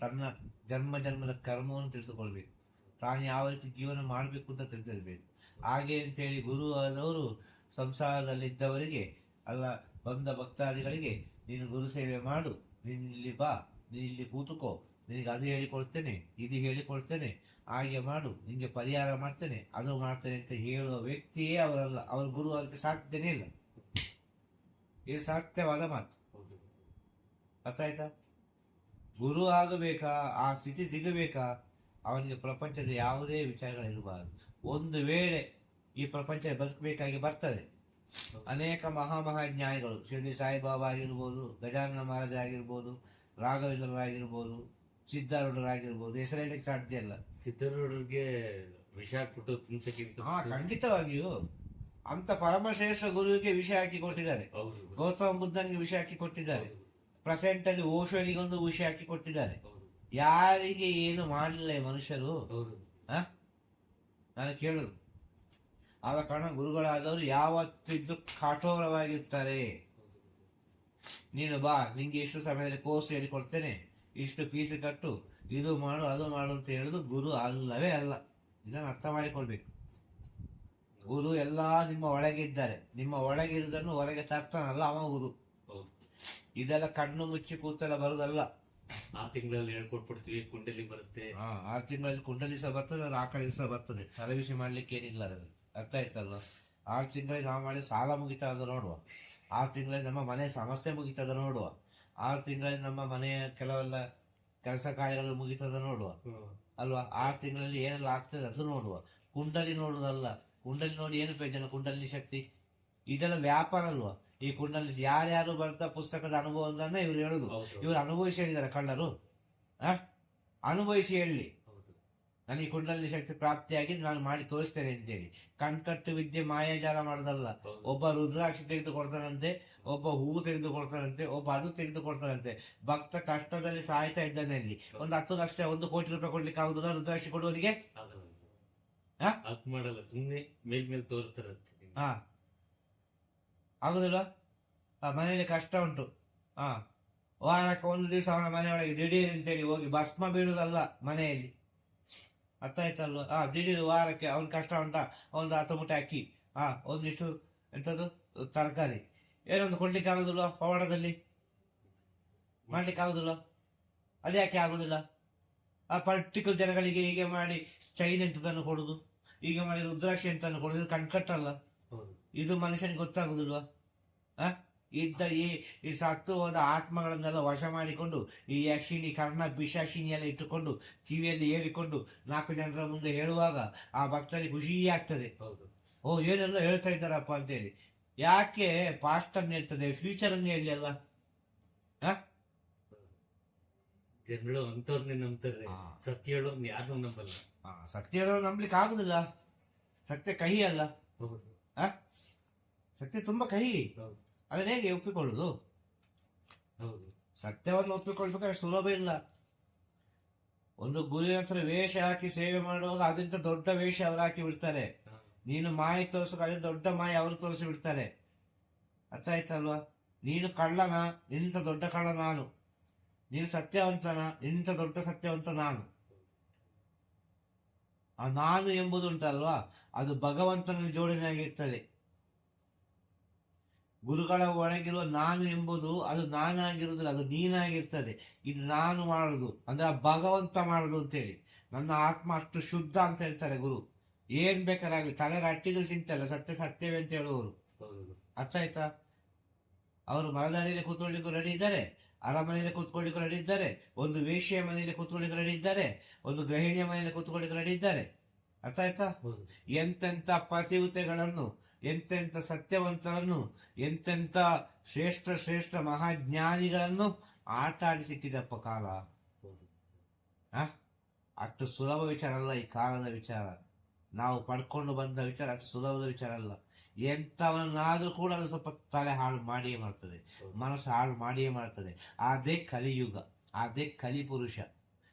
ತನ್ನ ಜನ್ಮ ಜನ್ಮದ ಕರ್ಮವನ್ನು ತಿಳಿದುಕೊಳ್ಬೇಕು. ತಾನು ಯಾವ ರೀತಿ ಜೀವನ ಮಾಡಬೇಕು ಅಂತ ತಿಳಿದಿರ್ಬೇಕು. ಹಾಗೆ ಅಂತೇಳಿ ಗುರು ಆದವರು ಸಂಸಾರದಲ್ಲಿದ್ದವರಿಗೆ ಅಲ್ಲ, ಬಂದ ಭಕ್ತಾದಿಗಳಿಗೆ ನೀನು ಗುರು ಸೇವೆ ಮಾಡು ನೀನು ಇಲ್ಲಿ ಬಾ ನೀನು ಇಲ್ಲಿ ಕೂತುಕೋ, ನಿನಗೆ ಅದು ಹೇಳಿಕೊಡ್ತೇನೆ, ಇದು ಹೇಳಿಕೊಡ್ತೇನೆ, ಹಾಗೆ ಮಾಡು ನಿನಗೆ ಪರಿಹಾರ ಮಾಡ್ತೇನೆ, ಅದು ಮಾಡ್ತೇನೆ ಅಂತ ಹೇಳುವ ವ್ಯಕ್ತಿಯೇ ಅವರಲ್ಲ ಅವ್ರ ಗುರು ಅದಕ್ಕೆ ಸಾಧ್ಯನೇ ಇಲ್ಲ. ಇದು ಸಾಧ್ಯವಾದ ಮಾತು. ಅರ್ಥ ಆಯ್ತಾ ಗುರು ಆಗಬೇಕಾ, ಆ ಸ್ಥಿತಿ ಸಿಗಬೇಕಾ? ಅವನಿಗೆ ಪ್ರಪಂಚದ ಯಾವುದೇ ವಿಚಾರಗಳಿರಬಾರದು. ಒಂದು ವೇಳೆ ಈ ಪ್ರಪಂಚ ಬದುಕಬೇಕಾಗಿ ಬರ್ತದೆ ಅನೇಕ ಮಹಾಮಹಾಜ್ಞಾನಿಗಳು ಶಿರ್ಡಿ ಸಾಯಿಬಾಬಾ ಆಗಿರ್ಬೋದು ಗಜಾನನ ಮಹಾರಾಜ ಆಗಿರ್ಬೋದು ರಾಘವೇಂದ್ರರಾಗಿರ್ಬೋದು ಸಿದ್ಧಾರೂಢರಾಗಿರ್ಬೋದು ಹೇಳಕ್ಕೆ ಸಾಧ್ಯ ಇಲ್ಲ. ಸಿದ್ಧರೂಢರಿಗೆ ವಿಷ ಕೊಟ್ಟು ತಿನ್ಸಕ್ಕಿಂತ ಹಾ ಖಂಡಿತವಾಗಿಯೂ. ಅಂತ ಪರಮಶ್ರೇಷ್ಠ ಗುರುವಿಗೆ ವಿಷ ಹಾಕಿ ಕೊಟ್ಟಿದ್ದಾರೆ. ಗೌತಮ ಬುದ್ಧನಿಗೆ ವಿಷ ಹಾಕಿ ಕೊಟ್ಟಿದ್ದಾರೆ. ಪ್ರೆಸೆಂಟ್ ಅಲ್ಲಿ ಓಶೋನಿಗೊಂದು ವಿಷ ಹಾಕಿ ಕೊಟ್ಟಿದ್ದಾರೆ. ಯಾರಿಗೆ ಏನು ಮಾಡಲಿಲ್ಲ ಮನುಷ್ಯರು? ನಾನು ಕೇಳುದು. ಆದ ಕಾರಣ ಗುರುಗಳಾದವರು ಯಾವತ್ತಿದ್ದು ಕಠೋರವಾಗಿರ್ತಾರೆ. ನೀನು ಬಾ ನಿಂಗೆ ಇಷ್ಟು ಸಮಯದಲ್ಲಿ ಕೋರ್ಸ್ ಹೇಳಿಕೊಡ್ತೇನೆ. ಇಷ್ಟು ಫೀಸ್ ಕಟ್ಟು ಇದು ಮಾಡು ಅದು ಮಾಡು ಅಂತ ಹೇಳುದು ಗುರು ಅಲ್ಲವೇ ಅಲ್ಲ. ಇದನ್ನು ಅರ್ಥ ಮಾಡಿಕೊಳ್ಬೇಕು. ಗುರು ಎಲ್ಲ ನಿಮ್ಮ ಒಳಗಿದ್ದಾರೆ. ನಿಮ್ಮ ಒಳಗಿರುವುದನ್ನು ಹೊರಗೆ ತರ್ತಾನಲ್ಲ ಅವ ಗುರು. ಇದೆಲ್ಲ ಕಣ್ಣು ಮುಚ್ಚಿ ಕೂತೆಲ್ಲ ಬರುದಲ್ಲ. ಆರು ತಿಂಗಳಲ್ಲಿ ಹೇಳ್ಕೊಟ್ಬಿಡ್ತೀವಿ ಕುಂಡಲಿ ಬರುತ್ತೆ. ಆ, ಆರು ತಿಂಗಳಲ್ಲಿ ಕುಂಡಲಿ ಸಹ ಬರ್ತದೆ ಆಕಳಿ ಸಹ ಬರ್ತದೆ. ಸರ್ವಿಸ್ ಮಾಡ್ಲಿಕ್ಕೆ ಏನಿಲ್ಲ ಅದರಲ್ಲಿ. ಅರ್ಥ ಆಯ್ತಲ್ಲ ಆರು ತಿಂಗಳಲ್ಲಿ ನಾವು ಮಾಡಿ ಸಾಲ ಮುಗಿತಾ ಅದು ನೋಡುವ. ಆರು ತಿಂಗಳಲ್ಲಿ ನಮ್ಮ ಮನೆ ಸಮಸ್ಯೆ ಮುಗಿತದ ನೋಡುವ. ಆರು ತಿಂಗಳಲ್ಲಿ ನಮ್ಮ ಮನೆಯ ಕೆಲವೆಲ್ಲ ಕೆಲಸ ಕಾರ್ಯಗಳು ಮುಗಿತದ ನೋಡುವ. ಅಲ್ವಾ? ಆರು ತಿಂಗಳಲ್ಲಿ ಏನೆಲ್ಲ ಆಗ್ತದೆ ಅದು ನೋಡುವ. ಕುಂಡಲಿ ನೋಡುವುದಲ್ಲ ಕುಂಡಲಿ ನೋಡಿ ಏನು ಪ್ರಯೋಜನ ಕುಂಡಲಿ ಶಕ್ತಿ? ಇದೆಲ್ಲ ವ್ಯಾಪಾರ ಅಲ್ವಾ? ಈ ಕುಂಡಲಿ ಯಾರ್ಯಾರು ಬರ್ತಾ ಪುಸ್ತಕದ ಅನುಭವ ಇವ್ರು ಹೇಳುದು. ಇವ್ರು ಅನುಭವಿಸಿ ಹೇಳಿದಾರೆ ಕಳ್ಳರು. ಅನುಭವಿಸಿ ಹೇಳಿ. ನನಗೆ ಕುಂಡಲಿ ಶಕ್ತಿ ಪ್ರಾಪ್ತಿಯಾಗಿ ನಾನು ಮಾಡಿ ತೋರಿಸ್ತೇನೆ ಅಂತೇಳಿ. ಕಣ್ಕಟ್ಟು ವಿದ್ಯೆ ಮಾಯಾಜಾಲ ಮಾಡೋದಲ್ಲ. ಒಬ್ಬ ರುದ್ರಾಕ್ಷಿ ತೆಗೆದುಕೊಡ್ತಾನಂತೆ ಒಬ್ಬ ಹೂವು ತೆಗೆದುಕೊಡ್ತಾನಂತೆ ಒಬ್ಬ ಅದು ತೆಗೆದುಕೊಡ್ತಾನಂತೆ ಭಕ್ತ ಕಷ್ಟದಲ್ಲಿ ಸಾಯ್ತಾ ಇದ್ದಾನೆ ಅಲ್ಲಿ. ಒಂದು ಹತ್ತು ಲಕ್ಷ ಒಂದು ಕೋಟಿ ರೂಪಾಯಿ ಕೊಡ್ಲಿಕ್ಕೆ ಆಗುದಿಲ್ಲ ರುದ್ರಾಕ್ಷಿ ಕೊಡುವವರಿಗೆ? ಮಾಡಲ್ಲ ಸುಮ್ನೆ ಮೇಲ್ ಮೇಲೆ ಹಾ ಆಗುದಿಲ್ಲ ಮನೆಯಲ್ಲಿ ಕಷ್ಟ ಉಂಟು. ಹಾ ವಾರಕ್ಕೆ ಒಂದು ದಿವಸ ಅವನ ಮನೆಯೊಳಗೆ ದಿಢೀರ್ ಅಂತೇಳಿ ಹೋಗಿ ಭಸ್ಮ ಬೀಳುದಲ್ಲ ಮನೆಯಲ್ಲಿ. ಅರ್ಥ ಆಯ್ತಲ್ವ? ಹಾ ದಿಢೀರ್ ವಾರಕ್ಕೆ ಅವ್ನ ಕಷ್ಟ ಉಂಟ ಒಂದು ಹತ್ತು ಮುಟ್ಟೆ ಅಕ್ಕಿ ಹಾ ಒಂದಿಷ್ಟು ಎಂಥದ್ದು ತರಕಾರಿ. ಏನೊಂದು ಕೊಡ್ಲಿಕ್ಕೆ ಆಗೋದಿಲ್ಲ ಪವಾಡದಲ್ಲಿ? ಮಾಡ್ಲಿಕ್ಕೆ ಆಗುದಿಲ್ಲ? ಅದ್ಯಾಕೆ ಆಗೋದಿಲ್ಲ? ಆ ಪರ್ಟಿಕ್ಯುಲರ್ ಜನಗಳಿಗೆ ಹೀಗೆ ಮಾಡಿ ಚೈನ್ ಎಂಥದನ್ನು ಕೊಡುದು? ಹೀಗೆ ಮಾಡಿ ರುದ್ರಾಕ್ಷಿ ಎಂತನ್ನು ಕೊಡುದು? ಕಣ್ಕಟ್ಟಲ್ಲ. ಇದು ಮನುಷ್ಯನಿಗೆ ಗೊತ್ತಾಗುದಿಲ್ವಾ? ಆ? ಇದ್ದ ಈ ಈ ಸತ್ತು ಹೋದ ಆತ್ಮಗಳನ್ನೆಲ್ಲ ವಶ ಮಾಡಿಕೊಂಡು ಈ ಯಕ್ಷಿಣಿ ಕರ್ಣ ಪಿಶಾಶಿನಿ ಎಲ್ಲ ಇಟ್ಟುಕೊಂಡು ಕಿವಿಯಲ್ಲಿ ಹೇಳಿಕೊಂಡು ನಾಲ್ಕು ಜನರ ಮುಂದೆ ಹೇಳುವಾಗ ಆ ಭಕ್ತರಿಗೆ ಖುಷಿ ಆಗ್ತದೆ ಹೌದು. ಓ ಏನೆಲ್ಲ ಹೇಳ್ತಾ ಇದ್ದಾರಪ್ಪ ಅಂತೇಳಿ. ಯಾಕೆ ಪಾಸ್ಟ್ ಅನ್ನು ಹೇಳ್ತದೆ ಫ್ಯೂಚರ್ ಅನ್ನು ಹೇಳಿ ಅಲ್ಲ ಜನಗಳು ಅಂತವ್ರನ್ನೇ ನಂಬ್ತಾರೆ. ಸತ್ಯ ಹೇಳೋನ್ ಯಾರು ನಂಬಲ್ಲ. ಸತ್ಯ ಹೇಳೋರು ನಂಬಲಿಕ್ಕೆ ಆಗುದಿಲ್ಲ. ಸತ್ಯ ಕಹಿ ಅಲ್ಲ. ಸತ್ಯ ತುಂಬಾ ಕಹಿ. ಹೌದು. ಅದನ್ನ ಹೇಗೆ ಒಪ್ಪಿಕೊಳ್ಳುದು? ಹೌದು. ಸತ್ಯವನ್ನು ಒಪ್ಪಿಕೊಳ್ಬೇಕಾದ್ರೆ ಸುಲಭ ಇಲ್ಲ. ಒಂದು ಗುರುವಿನ ಹತ್ರ ವೇಷ ಹಾಕಿ ಸೇವೆ ಮಾಡುವಾಗ ಅದಕ್ಕಿಂತ ದೊಡ್ಡ ವೇಷ ಅವ್ರು ಹಾಕಿ ಬಿಡ್ತಾರೆ. ನೀನು ಮಾಯ ತೋರಿಸೋ ಅದೇ ದೊಡ್ಡ ಮಾಯ ಅವರು ತೋರಿಸಿ ಬಿಡ್ತಾರೆ. ಅರ್ಥ ಆಯ್ತಲ್ವಾ? ನೀನು ಕಳ್ಳನ? ನಿಂತ ದೊಡ್ಡ ಕಳ್ಳ ನಾನು. ನೀನು ಸತ್ಯವಂತನ? ನಿಂತ ದೊಡ್ಡ ಸತ್ಯವಂತ ನಾನು. ಆ ನಾನು ಎಂಬುದುಂಟಲ್ವಾ? ಅದು ಭಗವಂತನ ಜೋಡಣೆಯಾಗಿರ್ತದೆ. ಗುರುಗಳ ಒಳಗಿರುವ ನಾನು ಎಂಬುದು ಅದು ನಾನಾಗಿರುವುದಿಲ್ಲ ಅದು ನೀನಾಗಿರ್ತದೆ. ಇದು ನಾನು ಮಾಡುದು ಅಂದ್ರೆ ಭಗವಂತ ಮಾಡುದು ಅಂತೇಳಿ. ನನ್ನ ಆತ್ಮ ಅಷ್ಟು ಶುದ್ಧ ಅಂತ ಹೇಳ್ತಾರೆ ಗುರು. ಏನ್ ಬೇಕಾರಾಗ್ಲಿ ತಲೆ ರಟ್ಟಿದ್ರು ಚಿಂತಲ್ಲ ಸತ್ಯ ಸತ್ಯವೇ ಅಂತ ಹೇಳುವವರು. ಅರ್ಥ ಆಯ್ತಾ? ಅವರು ಮರದಡಿಯಲ್ಲಿ ಕೂತ್ಕೊಳ್ಳಿಕ್ಕೂ ರೆಡಿ ಇದ್ದಾರೆ ಅರಮನೆಯಲ್ಲಿ ಕೂತ್ಕೊಳ್ಳಿಕ್ಕೂ ರೆಡಿ ಇದ್ದಾರೆ ಒಂದು ವೇಷ್ಯ ಮನೆಯಲ್ಲಿ ಕೂತ್ಕೊಳ್ಳಿಕ್ಕೂ ರೆಡಿ ಇದ್ದಾರೆ ಒಂದು ಗೃಹಿಣಿಯ ಮನೆಯಲ್ಲಿ ಕೂತ್ಕೊಳ್ಳಿಕ್ಕೂ ರೆಡಿ ಇದ್ದಾರೆ. ಅರ್ಥ ಆಯ್ತಾ? ಎಂತೆಂತ ಪತಿವುತೆಗಳನ್ನು ಎಂತೆಂತ ಸತ್ಯವಂತರನ್ನು, ಎಂತೆಂಥ ಶ್ರೇಷ್ಠ ಶ್ರೇಷ್ಠ ಮಹಾಜ್ಞಾನಿಗಳನ್ನು ಆಟ ಆಡಿಸಿಟ್ಟಿದಪ್ಪ ಕಾಲ ಅಷ್ಟು ಸುಲಭ ವಿಚಾರ ಅಲ್ಲ ಈ ಕಾಲದ ವಿಚಾರ. ನಾವು ಪಡ್ಕೊಂಡು ಬಂದ ವಿಚಾರ ಅಷ್ಟು ಸುಲಭದ ವಿಚಾರ ಅಲ್ಲ. ಎಂಥವನ್ನಾದ್ರೂ ಕೂಡ ಅದು ಸ್ವಲ್ಪ ತಲೆ ಹಾಳು ಮಾಡಿಯೇ ಮಾಡ್ತದೆ. ಮನಸ್ಸು ಹಾಳು ಮಾಡಿಯೇ ಮಾಡ್ತದೆ. ಅದೇ ಕಲಿಯುಗ, ಅದೇ ಕಲಿಪುರುಷ.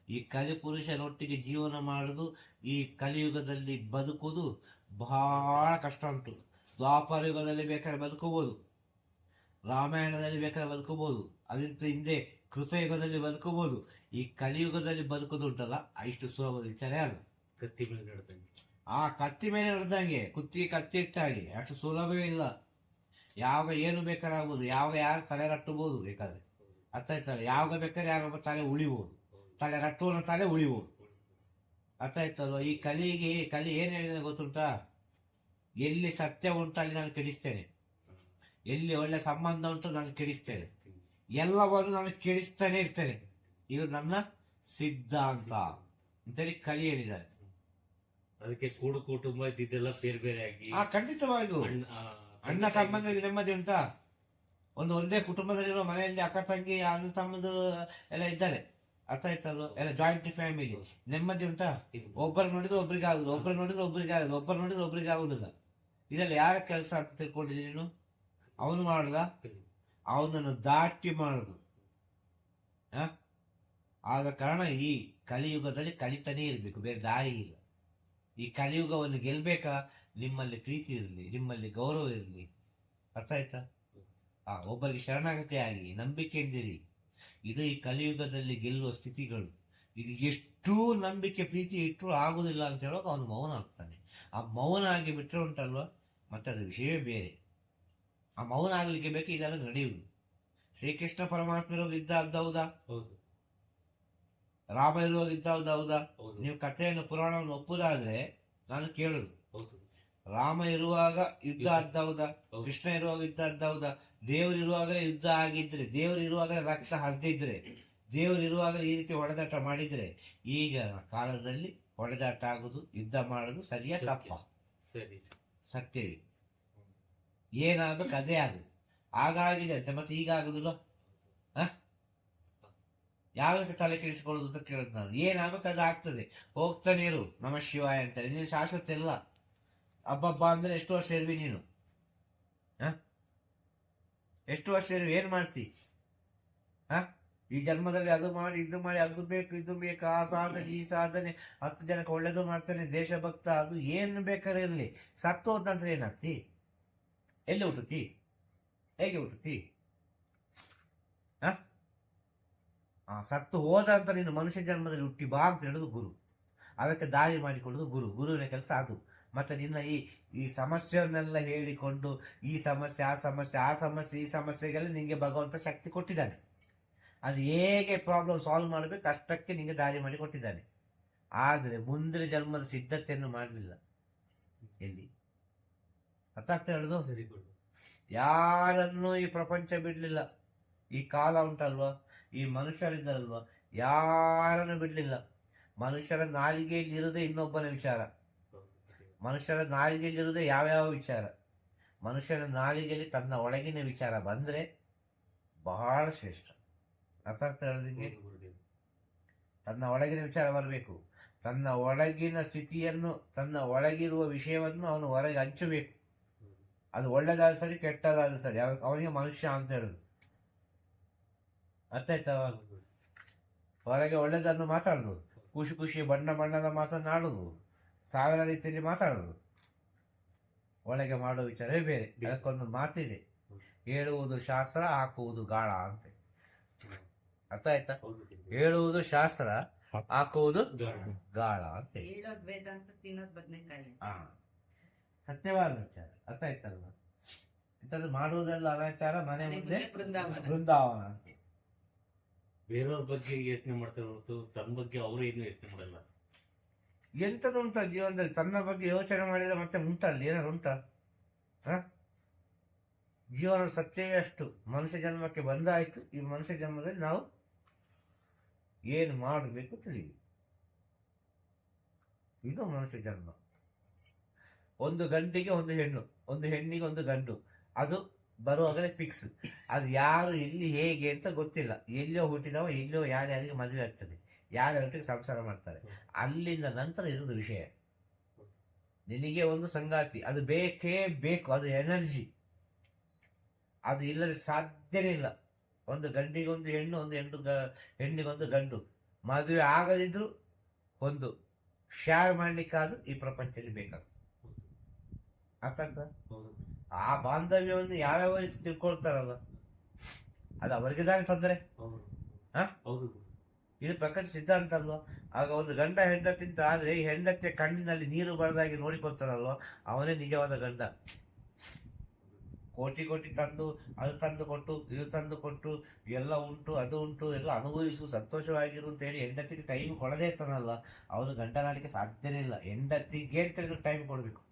ಈ ಕಲಿಪುರುಷನೊಟ್ಟಿಗೆ ಜೀವನ ಮಾಡೋದು, ಈ ಕಲಿಯುಗದಲ್ಲಿ ಬದುಕುವುದು ಬಹಳ ಕಷ್ಟ ಉಂಟು. ದ್ವಾಪರ ಯುಗದಲ್ಲಿ ಬೇಕಾದ್ರೆ ಬದುಕಬಹುದು. ರಾಮಾಯಣದಲ್ಲಿ ಬೇಕಾದ್ರೆ ಬದುಕಬಹುದು. ಅದರಿಂದ ಹಿಂದೆ ಕೃತಯುಗದಲ್ಲಿ ಬದುಕಬಹುದು. ಈ ಕಲಿಯುಗದಲ್ಲಿ ಬದುಕೋದುಂಟಲ್ಲ ಇಷ್ಟು ಸುಲಭದ ವಿಚಾರ ಅಲ್ಲ. ಕತ್ತಿ ಮೇಲೆ ನಡೆದಂಗೆ. ಆ ಕತ್ತಿ ಮೇಲೆ ನಡೆದಂಗೆ ಕುತ್ತಿ ಕತ್ತಿ ಇಟ್ಟ ಹಾಗೆ ಅಷ್ಟು ಸುಲಭವೇ ಇಲ್ಲ. ಯಾವಾಗ ಏನು ಬೇಕಾರಾಗ್ಬೋದು ಯಾವಾಗ ಯಾರು ತಲೆ ರಟ್ಟಬಹುದು ಬೇಕಾದ್ರೆ. ಅರ್ಥ ಆಯ್ತಲ್ಲ ಯಾವಾಗ ಬೇಕಾದ್ರೆ ಯಾರೊಬ್ಬ ತಲೆ ಉಳಿಬಹುದು. ತಲೆ ರಟ್ಟುವನ ತಲೆ ಉಳಿಬಹುದು. ಅರ್ಥ ಆಯ್ತಲ್ವ? ಈ ಕಲಿಗೆ ಕಲಿ ಏನು ಹೇಳಿದ್ರೆ ಗೊತ್ತುಂಟಾ? ಎಲ್ಲಿ ಸತ್ಯ ಉಂಟು ಅಲ್ಲಿ ನಾನು ಕೆಡಿಸ್ತೇನೆ. ಎಲ್ಲಿ ಒಳ್ಳೆ ಸಂಬಂಧ ಉಂಟು ನಾನು ಕೆಡಿಸ್ತೇನೆ. ಎಲ್ಲವನ್ನು ನಾನು ಕೆಡಿಸ್ತಾನೆ ಇರ್ತೇನೆ. ಇದು ನನ್ನ ಸಿದ್ಧಾಂತ ಅಂತೇಳಿ ಕಲಿ ಹೇಳಿದ್ದಾರೆ. ಅದಕ್ಕೆ ಕೂಡು ಕುಟುಂಬ ಇದ್ದಿದ್ದೆಲ್ಲ ಬೇರೆ ಬೇರೆ ಆಗಿ ಆ ಖಂಡಿತವಾಗಿಯೂ. ಅಣ್ಣ ಸಂಬಂಧ ತಮ್ಮಂದಿರಿಗೆ ನೆಮ್ಮದಿ ಉಂಟಾ? ಒಂದು ಒಂದೇ ಕುಟುಂಬದಲ್ಲಿರುವ ಮನೆಯಲ್ಲಿ ಅಕ್ಕ ತಂಗಿ ಅಣ್ಣ ತಮ್ಮದು ಎಲ್ಲ ಇದ್ದಾರೆ. ಅರ್ಥ ಆಯ್ತಲ್ಲ ಎಲ್ಲ ಜಾಯಿಂಟ್ ಫ್ಯಾಮಿಲಿ ನೆಮ್ಮದಿ ಉಂಟಾ? ಒಬ್ಬರು ನೋಡಿದ್ರೆ ಒಬ್ರಿಗೆ ಆಗುದು ಒಬ್ಬರು ನೋಡಿದ್ರೆ ಒಬ್ರಿಗೆ ಆಗುದು ಒಬ್ಬರು ನೋಡಿದ್ರೆ ಒಬ್ರಿಗೆ ಆಗುದಿಲ್ಲ ಇದೆಲ್ಲ ಯಾರ ಕೆಲಸ ಅಂತ ತಿಳ್ಕೊಂಡಿದ್ದೀನಿ ನೀನು? ಅವನು ಮಾಡುದ? ಅವನನ್ನು ದಾಟಿ ಮಾಡುದು? ಆದ ಕಾರಣ ಈ ಕಲಿಯುಗದಲ್ಲಿ ಕಲಿತಾನೇ ಇರಬೇಕು ಬೇರೆ ದಾರಿ ಇಲ್ಲ. ಈ ಕಲಿಯುಗವನ್ನು ಗೆಲ್ಬೇಕಾ? ನಿಮ್ಮಲ್ಲಿ ಪ್ರೀತಿ ಇರಲಿ ನಿಮ್ಮಲ್ಲಿ ಗೌರವ ಇರಲಿ. ಅರ್ಥ ಆಯ್ತಾ? ಆ ಒಬ್ಬರಿಗೆ ಶರಣಾಗತಿ ಆಗಿ ನಂಬಿಕೆಯಿಂದಿರಿ ಇದು ಈ ಕಲಿಯುಗದಲ್ಲಿ ಗೆಲ್ಲುವ ಸ್ಥಿತಿಗಳು. ಇದು ಎಷ್ಟು ನಂಬಿಕೆ ಪ್ರೀತಿ ಇಟ್ಟರೂ ಆಗುದಿಲ್ಲ ಅಂತ ಹೇಳೋಕೆ ಅವನು ಮೌನ ಆಗ್ತಾನೆ. ಆ ಮೌನ ಆಗಿ ಬಿಟ್ಟರೆ ಉಂಟಲ್ವ? ಮತ್ತೆ ಅದು ವಿಷಯವೇ ಬೇರೆ. ಆ ಮೌನ ಆಗಲಿಕ್ಕೆ ಬೇಕು ಇದೆಲ್ಲ ನಡೆಯುವುದು. ಶ್ರೀಕೃಷ್ಣ ಪರಮಾತ್ಮ ಇರುವಾಗ ಇದ್ದ ಹೌದಾ? ಹೌದು. ರಾಮ ಇರುವಾಗ ಇದ್ದ ಹೌದಾ? ನೀವು ಕಥೆಯನ್ನು ಪುರಾಣವನ್ನು ಒಪ್ಪುದಾದ್ರೆ ನಾನು ಕೇಳುದು. ಹೌದು. ರಾಮ ಇರುವಾಗ ಯುದ್ಧ ಅದ್ದ ಹೌದಾ? ಕೃಷ್ಣ ಇರುವಾಗ ಯುದ್ಧ ಹೌದಾ? ದೇವರು ಇರುವಾಗಲೇ ಯುದ್ಧ ಆಗಿದ್ರೆ ದೇವರು ಇರುವಾಗಲೇ ರಕ್ತ ಹರಿದಿದ್ರೆ ದೇವರು ಇರುವಾಗಲೇ ಈ ರೀತಿ ಹೊಡೆದಾಟ ಮಾಡಿದ್ರೆ ಈಗ ಕಾಲದಲ್ಲಿ ಹೊಡೆದಾಟ ಆಗುದು ಯುದ್ಧ ಮಾಡುದು ಸರಿಯಾ. ತಪ್ಪ? ಸರಿ. ಸತ್ಯವೇ ಏನಾಗಬೇಕು ಅದೇ ಆಗುದು. ಆಗಾಗಿದೆ ಅಂತೆ, ಮತ್ತೆ ಈಗ ಆಗುದಿಲ್ಲ? ಯಾವಾಗ ತಲೆ ಕೆಡಿಸಿಕೊಳ್ಳೋದು ಅಂತ ಕೇಳುದು ನಾನು. ಏನಾಗಬೇಕು ಅದು ಆಗ್ತದೆ. ಹೋಗ್ತಾನೆ ಇರು, ನಮ ಶಿವಾಯ ಅಂತಾರೆ ನೀನು ಶಾಶ್ವತ ಇಲ್ಲ. ಹಬ್ಬಬ್ಬ ಅಂದ್ರೆ ಎಷ್ಟು ವರ್ಷ ಇರ್ವಿ ನೀನು? ಎಷ್ಟು ವರ್ಷ ಇರ್ವಿ ಏನ್ ಮಾಡ್ತಿ? ಹ? ಈ ಜನ್ಮದಲ್ಲಿ ಅದು ಮಾಡಿ ಇದು ಮಾಡಿ ಅದು ಬೇಕು ಇದು ಬೇಕು ಆ ಸಾಧನೆ ಈ ಸಾಧನೆ ಹತ್ತು ಜನಕ್ಕೆ ಒಳ್ಳೇದು ಮಾಡ್ತಾನೆ ದೇಶಭಕ್ತ ಅದು ಏನು ಬೇಕಾದ್ರೆ ಇರಲಿ. ಸತ್ತು ಹೋದಂದ್ರೆ ಏನಾಗ್ತಿ? ಎಲ್ಲಿ ಹುಟ್ಟುತ್ತಿ? ಹೇಗೆ ಹುಟ್ಟುತ್ತಿ? ಆ, ಸತ್ತು ಹೋದ ಅಂತ ನೀನು ಮನುಷ್ಯ ಜನ್ಮದಲ್ಲಿ ಹುಟ್ಟಿ ಬಾ ಅಂತ ಹೇಳೋದು ಗುರು. ಅದಕ್ಕೆ ದಾರಿ ಮಾಡಿಕೊಳ್ಳೋದು ಗುರು. ಗುರುವಿನ ಕೆಲಸ ಅದು. ಮತ್ತೆ ನಿನ್ನ ಈ ಈ ಸಮಸ್ಯೆಯನ್ನೆಲ್ಲ ಹೇಳಿಕೊಂಡು ಈ ಸಮಸ್ಯೆ ಆ ಸಮಸ್ಯೆ ಆ ಸಮಸ್ಯೆ ಈ ಸಮಸ್ಯೆಗೆಲ್ಲ ನಿಂಗೆ ಭಗವಂತ ಶಕ್ತಿ ಕೊಟ್ಟಿದ್ದಾನೆ. ಅದು ಹೇಗೆ ಪ್ರಾಬ್ಲಮ್ ಸಾಲ್ವ್ ಮಾಡಬೇಕು ಅಷ್ಟಕ್ಕೆ ನಿಮಗೆ ದಾರಿ ಮಾಡಿ ಕೊಟ್ಟಿದ್ದಾನೆ. ಆದರೆ ಮುಂದಿನ ಜನ್ಮದ ಸಿದ್ಧತೆಯನ್ನು ಮಾಡಲಿಲ್ಲ. ಎಲ್ಲಿ? ಅರ್ಥ ಆಗ್ತಾ ಹೇಳುದು? ಸರಿ ಯಾರನ್ನೂ ಈ ಪ್ರಪಂಚ ಬಿಡಲಿಲ್ಲ. ಈ ಕಾಲ ಉಂಟಲ್ವಾ? ಈ ಮನುಷ್ಯರಿದ್ದಲ್ವಾ ಯಾರನ್ನು ಬಿಡಲಿಲ್ಲ. ಮನುಷ್ಯರ ನಾಲಿಗೆಯಲ್ಲಿ ಇರುವುದೇ ಇನ್ನೊಬ್ಬನ ವಿಚಾರ. ಮನುಷ್ಯರ ನಾಲಿಗೆಯಲ್ಲಿ ಇರುವುದೇ ಯಾವ್ಯಾವ ವಿಚಾರ? ಮನುಷ್ಯನ ನಾಲಿಗೆಯಲ್ಲಿ ತನ್ನ ಒಳಗಿನ ವಿಚಾರ ಬಂದರೆ ಬಹಳ ಶ್ರೇಷ್ಠ. ಅರ್ಥ ಆಗ್ತಾ ಹೌದು ತನ್ನ ಒಳಗಿನ ವಿಚಾರ ಬರಬೇಕು. ತನ್ನ ಒಳಗಿನ ಸ್ಥಿತಿಯನ್ನು ತನ್ನ ಒಳಗಿರುವ ವಿಷಯವನ್ನು ಅವನು ಹೊರಗೆ ಹಂಚಬೇಕು. ಅದು ಒಳ್ಳೇದಾದ್ರೂ ಸರಿ ಕೆಟ್ಟದಾದ್ರೂ ಸರಿ. ಅವ- ಅವನಿಗೆ ಮನುಷ್ಯ ಅಂತ ಹೇಳುದು. ಅರ್ಥ ಆಯ್ತಾ ಹೊರಗೆ ಒಳ್ಳೇದನ್ನು ಮಾತಾಡುದು. ಖುಷಿ ಖುಷಿ ಬಣ್ಣ ಬಣ್ಣದ ಮಾತನಾಡುದು ಸಾವಿರ ರೀತಿಯಲ್ಲಿ ಮಾತಾಡುದು. ಒಳಗೆ ಮಾಡೋ ವಿಚಾರವೇ ಬೇರೆ. ಅದಕ್ಕೊಂದು ಮಾತಿದೆ. ಹೇಳುವುದು ಶಾಸ್ತ್ರ ಹಾಕುವುದು ಗಾಳ ಅಂತ. ಅರ್ಥ ಆಯ್ತಾ? ಹೇಳುವುದು ಶಾಸ್ತ್ರ ಹಾಕುವುದು ಗಾಳ ಅಂತ ಹಾ ಸತ್ಯವಾದ ವಿಚಾರ. ಅರ್ಥ ಆಯ್ತಲ್ವ? ಇಂಥದ್ದು ಮಾಡುವುದೆಲ್ಲ ಅನಾಚಾರ ಮನೆ ಮುಂದೆ ಬೃಂದಾವನ. ಅಂತ ಬೇರೆಯವ್ರ ಬಗ್ಗೆ ಯೋಚನೆ ಮಾಡ್ತಾರೆ ಹೊರತು ತನ್ನ ಬಗ್ಗೆ ಅವರು ಏನು ಯೋಚನೆ ಮಾಡಲ್ಲ. ಎಂತದು ಉಂಟ ಜೀವನದಲ್ಲಿ? ತನ್ನ ಬಗ್ಗೆ ಯೋಚನೆ ಮಾಡಿದ್ರೆ ಮತ್ತೆ ಉಂಟಲ್ಲಿ ಏನಾದ್ರು ಉಂಟಾ? ಹ? ಜೀವನ ಸತ್ಯವೇ ಅಷ್ಟು. ಮನುಷ್ಯ ಜನ್ಮಕ್ಕೆ ಬಂದಾಯ್ತು. ಈ ಮನುಷ್ಯ ಜನ್ಮದಲ್ಲಿ ನಾವು ಏನು ಮಾಡಬೇಕು ತಿಳಿಯಿರಿ. ಇದು ಮನುಷ್ಯ ಜನ್ಮ. ಒಂದು ಗಂಡಿಗೆ ಒಂದು ಹೆಣ್ಣು, ಒಂದು ಹೆಣ್ಣಿಗೆ ಒಂದು ಗಂಡು. ಅದು ಬರುವಾಗಲೇ ಫಿಕ್ಸ್ ಅದು ಯಾರು, ಎಲ್ಲಿ, ಹೇಗೆ ಅಂತ ಗೊತ್ತಿಲ್ಲ. ಎಲ್ಲಿಯೋ ಹುಟ್ಟಿದವ, ಎಲ್ಲಿಯೋ ಯಾರ್ಯಾರಿಗೆ ಮದುವೆ ಆಗ್ತದೆ. ಯಾರ್ಯಾರೊಟ್ಟಿಗೆ ಸಂಸಾರ ಮಾಡ್ತಾರೆ. ಅಲ್ಲಿಂದ ನಂತರ ಇರೋದು ವಿಷಯ. ನಿನಗೆ ಒಂದು ಸಂಗಾತಿ, ಅದು ಬೇಕೇ ಬೇಕು, ಅದು ಎನರ್ಜಿ ಅದು ಇಲ್ಲದೆ ಸಾಧ್ಯನೇ ಇಲ್ಲ. ಒಂದು ಗಂಡಿಗೊಂದು ಹೆಣ್ಣು, ಒಂದು ಹೆಣ್ಣು ಗ- ಹೆಣ್ಣಿಗೊಂದು ಗಂಡು. ಮದುವೆ ಆಗದಿದ್ರು ಒಂದು. ಶೇರ್ ಮಾಡಲಿಕ್ಕಾದ್ರು ಈ ಪ್ರಪಂಚದಲ್ಲಿ ಬೇಕಾಗ ಅರ್ಥ? ಆ ಬಾಂಧವ್ಯವನ್ನು ಯಾವ್ಯಾವ ರೀತಿ ತಿಳ್ಕೊಳ್ತಾರಲ್ಲ, ಅದು ಅವರಿಗೆ ತಾನೇ ತೊಂದರೆ. ಇದು ಪ್ರಕೃತಿ ಸಿದ್ಧಾಂತ ಅಲ್ವಾ? ಆಗ ಒಂದು ಗಂಡ ಹೆಂಡತಿಂತ ಆದ್ರೆ ಈ ಹೆಂಡತಿಯ ಕಣ್ಣಿನಲ್ಲಿ ನೀರು ಬರದಾಗಿ ನೋಡಿಕೊಳ್ತಾರಲ್ವ? ಅವನೇ ನಿಜವಾದ ಗಂಡ. ಕೋಟಿ ಕೋಟಿ ತಂದು, ಅದು ತಂದು ಕೊಟ್ಟು, ಇದು ತಂದು ಕೊಟ್ಟು, ಎಲ್ಲ ಉಂಟು, ಅದು ಉಂಟು, ಎಲ್ಲ ಅನುಭವಿಸು, ಸಂತೋಷವಾಗಿರು ಅಂತ ಹೇಳಿ ಹೆಂಡತಿಗೆ ಟೈಮ್ ಕೊಡದೇ ಇರ್ತಾನಲ್ಲ, ಅವನು ಗಂಡನಾಡಿಕೆ ಸಾಧ್ಯನೇ ಇಲ್ಲ. ಹೆಂಡತಿಗೆ ಅಂತ ಟೈಮ್ ಕೊಡಬೇಕು.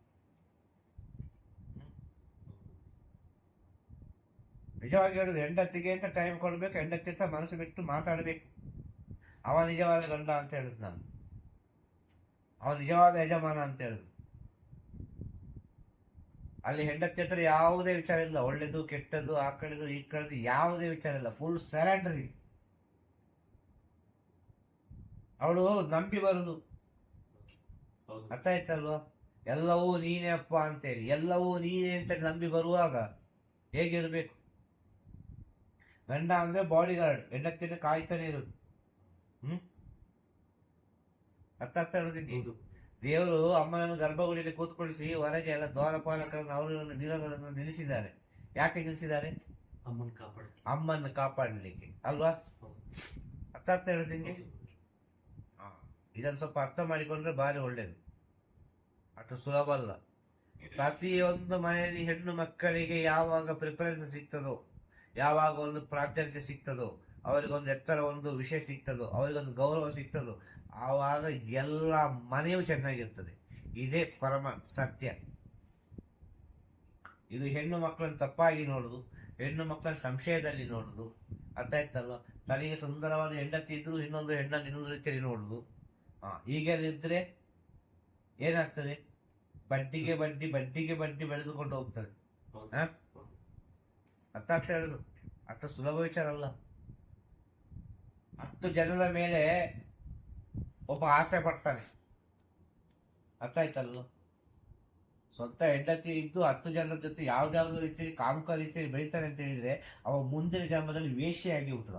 ನಿಜವಾಗಿ ಹೇಳುದು, ಹೆಂಡತಿಗೆ ಅಂತ ಟೈಮ್ ಕೊಡಬೇಕು, ಹೆಂಡತಿ ಅಂತ ಮನಸ್ಸು ಬಿಟ್ಟು ಮಾತಾಡಬೇಕು. ಅವ ನಿಜವಾದ ಗಂಡ ಅಂತ ಹೇಳುದು ನಾನು. ಅವ ನಿಜವಾದ ಯಜಮಾನ ಅಂತ ಹೇಳುದು. ಅಲ್ಲಿ ಹೆಂಡತಿ ಹತ್ರ ಯಾವುದೇ ವಿಚಾರ ಇಲ್ಲ. ಒಳ್ಳೇದು ಕೆಟ್ಟದ್ದು ಆ ಕಡೆದು ಈ ಕಡೆದು ಯಾವುದೇ ವಿಚಾರ ಇಲ್ಲ. ಫುಲ್ ಸರೆಂಡ್ರಿ ಅವಳು ನಂಬಿ ಬರುದು. ಅರ್ಥ ಆಯ್ತಲ್ವಾ? ಎಲ್ಲವೂ ನೀನೇ ಅಪ್ಪ ಅಂತೇಳಿ ಎಲ್ಲವೂ ನೀನೇ ಅಂತ ನಂಬಿ ಬರುವಾಗ ಹೇಗಿರ್ಬೇಕು? ಗಂಡ ಅಂದ್ರೆ ಬಾಡಿ ಗಾರ್ಡ್ ಹೆಂಡತಿನ ಕಾಯ್ತಾನೆ ಇರುದು. ಹ್ಮ್? ಅರ್ಥ ಆಗ್ತಾ ಇರೋದಿಲ್ಲ ದೇವರು ಅಮ್ಮನನ್ನು ಗರ್ಭಗುಡಿಯಲ್ಲಿ ಕೂತ್ಕೊಳಿಸಿ ಹೊರಗೆ ಎಲ್ಲ ದ್ವಾರಪಾಲಕರನ್ನು ಅವರು ನೀರಗಳನ್ನು ನಿಲ್ಲಿಸಿದ್ದಾರೆ. ಯಾಕೆ ನಿಲ್ಲಿಸಿದ್ದಾರೆ? ಅಮ್ಮನ ಕಾಪಾಡಿ ಅಮ್ಮನ ಕಾಪಾಡಲಿಕ್ಕೆ. ಅಲ್ವಾ? ಅರ್ಥ ಆಗ್ತಾ ಇರೋದು ನಿಮಗೆ ಇದನ್ನು ಸ್ವಲ್ಪ ಅರ್ಥ ಮಾಡಿಕೊಂಡ್ರೆ ಭಾರಿ ಒಳ್ಳೇದು. ಅಷ್ಟು ಸುಲಭ ಅಲ್ಲ. ಪ್ರತಿಯೊಂದು ಮನೆಯಲ್ಲಿ ಹೆಣ್ಣು ಮಕ್ಕಳಿಗೆ ಯಾವಾಗ ಪ್ರಿಫರೆನ್ಸ್ ಸಿಗ್ತದೋ ಯಾವಾಗ ಒಂದು ಪ್ರಾಧಾನ್ಯತೆ ಸಿಗ್ತದೋ ಅವರಿಗೊಂದು ಎತ್ತರ ಒಂದು ವಿಷಯ ಸಿಗ್ತದೋ ಅವರಿಗೊಂದು ಗೌರವ ಸಿಗ್ತದೋ ಆವಾಗ ಎಲ್ಲ ಮನೆಯೂ ಚೆನ್ನಾಗಿರ್ತದೆ. ಇದೇ ಪರಮ ಸತ್ಯ. ಇದು ಹೆಣ್ಣು ಮಕ್ಕಳನ್ನು ತಪ್ಪಾಗಿ ನೋಡುದು ಹೆಣ್ಣು ಮಕ್ಕಳ ಸಂಶಯದಲ್ಲಿ ನೋಡುದು. ಅರ್ಥ ಆಯ್ತಲ್ವ? ತನಗೆ ಸುಂದರವಾದ ಹೆಂಡತಿ ಇದ್ರು ಇನ್ನೊಂದು ಹೆಣ್ಣನ್ನು ಇನ್ನೊಂದು ರೀತಿಯಲ್ಲಿ ನೋಡುದು. ಹಾ ಹೀಗೆಲ್ಲ ಇದ್ರೆ ಏನಾಗ್ತದೆ? ಬಡ್ಡಿಗೆ ಬಡ್ಡಿ ಬಡ್ಡಿಗೆ ಬಡ್ಡಿ ಬೆಳೆದುಕೊಂಡು ಹೋಗ್ತದೆ? ಅರ್ಥ ಆಗ್ತಾ ಹೇಳುದು ಅಷ್ಟು ಸುಲಭ ವಿಚಾರ ಅಲ್ಲ. ಹತ್ತು ಜನರ ಮೇಲೆ ಒಬ್ಬ ಆಸೆ ಪಡ್ತಾನೆ. ಅರ್ಥ ಆಯ್ತಲ್ಲ ಸ್ವಂತ ಹೆಂಡತಿ ಇದ್ದು ಹತ್ತು ಜನರ ಜೊತೆ ಯಾವ್ದಾವ್ದು ರೀತಿಯಲ್ಲಿ ಕಾಮುಕ ರೀತಿಯಲ್ಲಿ ಬೆಳಿತಾನೆ ಅಂತ ಹೇಳಿದ್ರೆ ಅವ ಮುಂದಿನ ಜನ್ಮದಲ್ಲಿ ವೇಷಿಯಾಗಿ ಹುಟ್ಟದ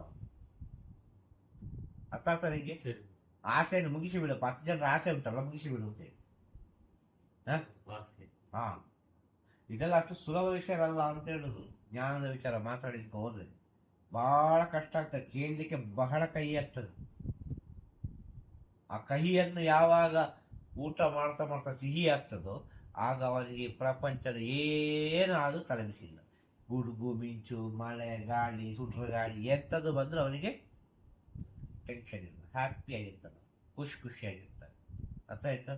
ಅರ್ಥ ಆಗ್ತಾ ನಿಂಗೆ? ಸರಿ. ಆಸೆಯನ್ನು ಮುಗಿಸಿ ಬಿಡಪ್ಪ ಹತ್ತು ಜನರ ಆಸೆ ಉಂಟಲ್ಲ ಮುಗಿಸಿ ಬಿಡು ಅಂತ ಹೇಳಿ. ಹಾ? ಇದೆಲ್ಲ ಅಷ್ಟು ಸುಲಭ ವಿಷಯ ಅಲ್ಲ ಅಂತ ಹೇಳುದು. ಜ್ಞಾನದ ವಿಚಾರ ಮಾತಾಡಿದ್ಕೆ ಹೋದ್ರೆ. ಬಹಳ ಕಷ್ಟ ಆಗ್ತದೆ. ಕೇಳಲಿಕ್ಕೆ ಬಹಳ ಕೈ ಆಗ್ತದೆ. ಆ ಕಹಿಯನ್ನು ಯಾವಾಗ ಊಟ ಮಾಡ್ತಾ ಮಾಡ್ತಾ ಸಿಹಿ ಆಗ್ತದೋ ಆಗ ಅವನಿಗೆ ಪ್ರಪಂಚದ ಏನು ಆದರೂ ತಲೆಬಿಸಿಲ್ಲ ಗುಡುಗು ಮಿಂಚು ಮಳೆ ಗಾಳಿ ಸುಡ್ರ ಗಾಳಿ ಎಂಥದ್ದು ಬಂದರೂ ಅವನಿಗೆ ಟೆನ್ಷನ್ ಇಲ್ಲ. ಹ್ಯಾಪಿಯಾಗಿರ್ತಾನೆ ಖುಷಿ ಖುಷಿಯಾಗಿರ್ತಾನೆ ಅರ್ಥ ಆಯ್ತಾ?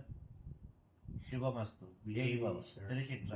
ಶುಭಮಸ್ತು. ವಿಜಯ ಭವ. ಶ್ರೀ ಶಿಕ್ಷಣ